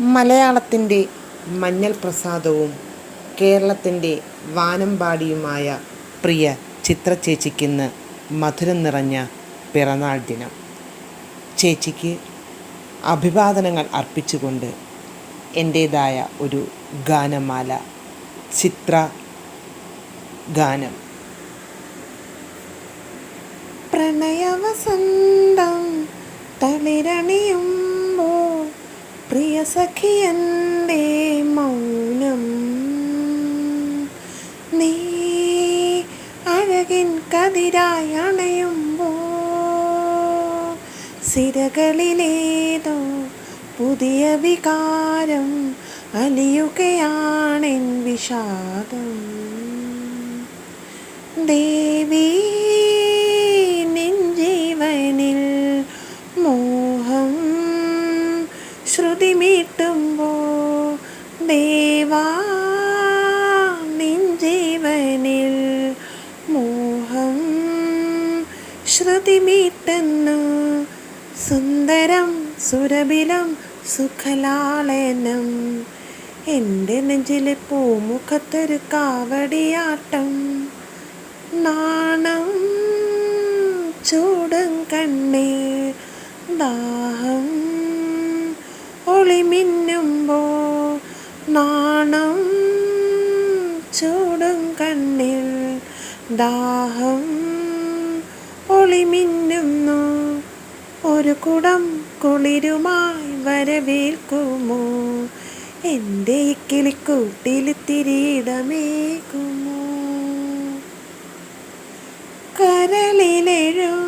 മലയാളത്തിന്റെ മഞ്ഞൾ പ്രസാദവും കേരളത്തിന്റെ വാനമ്പാടിയുമായ പ്രിയ ചിത്ര ചേച്ചിക്കിന്ന് മധുരം നിറഞ്ഞ പിറന്നാൾ ദിനം. ചേച്ചിക്ക് അഭിവാദനങ്ങൾ അർപ്പിച്ചുകൊണ്ട് എന്റേതായ ഒരു ഗാനമാല ചിത്ര ഗാനം. പ്രണയവസന്തം പ്രിയ സഖിയന്റെ മൗനം. നീ അഴകിൻ കതിരായി അണയുമ്പോ സിരകളിലേതോ പുതിയ വികാരം അലിയുകയാണെൻ വിഷാദം. ദേവി ശ്രുതി മീട്ടുമ്പോ ദേവാ നിൻ ജീവനിൽ മോഹം ശ്രുതി മീട്ടുന്നു സുന്ദരം സുരബിലം സുഖലാളനം. എന്റെ നെഞ്ചിലെ പൂമുഖത്തൊരു കാവടിയാട്ടം. നാണം ചൂടും കണ്ണീർ ദാഹം ഒളിമിന്നുമ്പോ നാണം ചൂടും കണ്ണിൽ ദാഹം ഒളിമിന്നുന്നു ഒരു കുടം കുളിരുമായി വരവേൽക്കുമോ? എന്റെ കിളിക്കൂട്ടിൽ തിരിയിടമേകുമോ? കരളിലെഴും